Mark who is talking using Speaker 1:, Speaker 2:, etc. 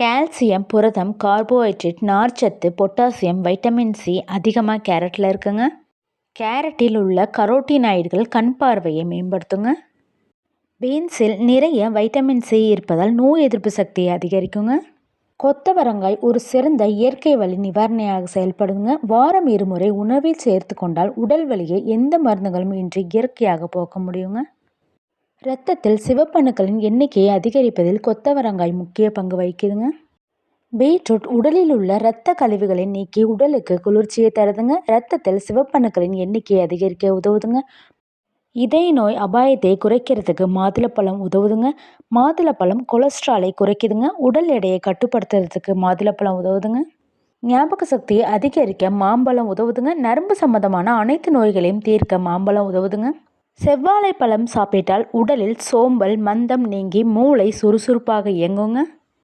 Speaker 1: Calcium புரதம் carbohydrate நார்ச்சத்து potassium vitamin C அதிகமாக கேரட்டில் இருக்குங்க. கேரட்டில் உள்ள கரோட்டினாய்டுகள் கண் பார்வையை மேம்படுத்துங்க. பீன்ஸில் நிறைய வைட்டமின் சி இருப்பதால் நோய் எதிர்ப்பு சக்தியை அதிகரிக்குங்க. கொத்தவரங்காய் ஒரு சிறந்த இயற்கை வழி நிவாரணையாக செயல்படுங்க வாரம் இருமுறை உணவில் சேர்த்து கொண்டால் உடல் வலியை எந்த மருந்துகளும் இன்றி இயற்கையாக போக்க முடியுங்க. இரத்தத்தில் சிவப்பணுக்களின் எண்ணிக்கையை அதிகரிப்பதில் கொத்தவரங்காய் முக்கிய பங்கு வகிக்குதுங்க. பீட்ரூட் உடலில் உள்ள இரத்த கழிவுகளை நீக்கி உடலுக்கு குளிர்ச்சியை தருதுங்க. இரத்தத்தில் சிவப்பணுக்களின் எண்ணிக்கையை அதிகரிக்க உதவுதுங்க. இதய நோய் அபாயத்தை குறைக்கிறதுக்கு மாதுளப்பழம் உதவுதுங்க. மாதுளப்பழம் கொலஸ்ட்ராலை குறைக்குதுங்க. உடல் எடையை கட்டுப்படுத்துறதுக்கு மாதுளப்பழம் உதவுதுங்க. ஞாபக சக்தியை அதிகரிக்க மாம்பழம் உதவுதுங்க. நரம்பு சம்பந்தமான அனைத்து நோய்களையும் தீர்க்க மாம்பழம் உதவுதுங்க. செவ்வாழை பழம் சாப்பிட்டால் உடலில் சோம்பல் மந்தம் நீங்கி மூளை சுறுசுறுப்பாக இயங்குங்க.